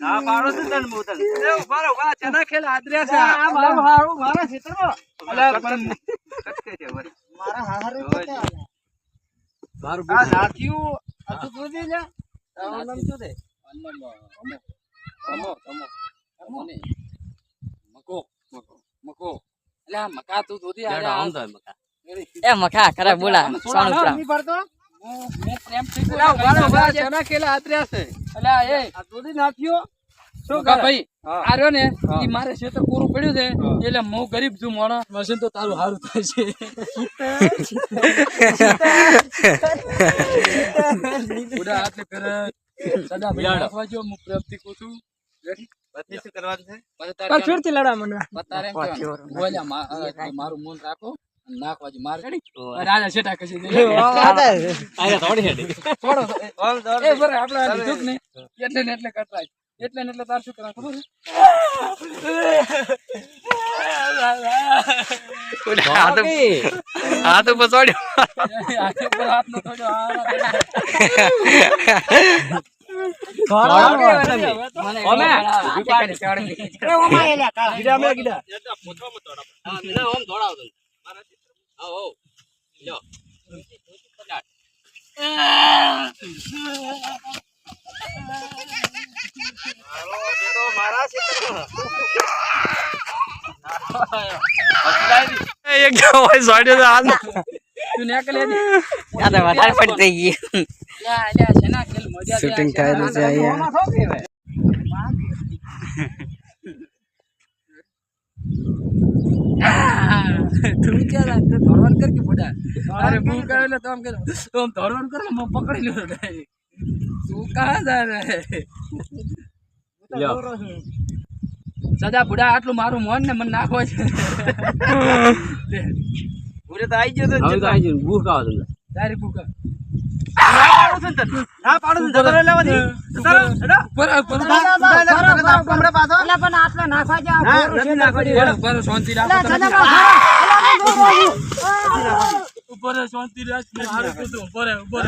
ના પાડો છે તને હું એ ઊભા રહો, ઊભા. ચના ખેલ આદર્યા છે. આ મારું હારું મારા ખેતરમાં. અલા, પણ કટકે છે વળી. મારા હારું હોય છે. છે. આ નાથિયું આ તું લે. નામ શું છે? તમો તમો તમો ને મકો મકો મકો મકા તું દૂધી આલે આમ થાય મકા એ મખા ખરા બોલા ઉપરા. હું હું પ્રેમથી રહો. છું. ચના ખેલ આદર્યા છે. એ આ દૂધી નાથિયું? શું મકા ભાઈ આ રહ્યો ને. ઈ મારે ક્ષેત્ર પૂરું પડ્યું છે એટલે હું ગરીબ છું મશીન તો તારું સારું થાય છે ઉડા હાથ કરે સદા ભાઈ નાખવા જો હું પ્રેમથી કહું છું કરવાનું છે? તારે લડા મને. બતારે એમ કહેવાનું, બોલ્યા મા- અ, મારું મન રાખો અને નાખવા માર ચડી રાજા છેટા કસી દે થોડો ઓમ થોડો એ બરાબર આપણે આ લીધું ને એટલે ને એટલે કરતા એટલે ને એટલે તાર શું કરા ખબર છે? હા તો પછોડ્યો. હાથે નો થોડો આ ઓમે. મારા ખેતરમાં. એક જવાય સોડ્યો તો હાલ તું નેકલ હેડી. આ વધારે પડી થઈ ગઈ લ્યા, લ્યા, શેના ખેલ મજા લે. Shooting છે અહીંયા. ઓમાં શું કહેવાય? ક્યાં રાખ? તું કર કે બુડા? અરે હું એટલે તો આમ કરે. તો આમ ધોળવાન કરે હું પકડી લ્યો direct. તું જા રે? સદા બુડા આટલું મારું મોન ને મને નાખો છે ઉરે તો આઈ ગયો તો ને. તારી ભૂકા ના પાડું છું ને તને. ના પાડું છું ને. જતો રહે લેવાથી. જતો રહે. હેડો. બરાબર ના, ના, ના, એટલે બરાબર, આપણે આપણા હમણાં પાછો. અલા, પણ આટલા નાખવા જા, ના, બોરું નથી છે નાખવા ને. જેવું. બરાબર શાંતિ રાખો ઉપર રહે, શાંતિ રાખ મેં હારું કીધું. ઉપર.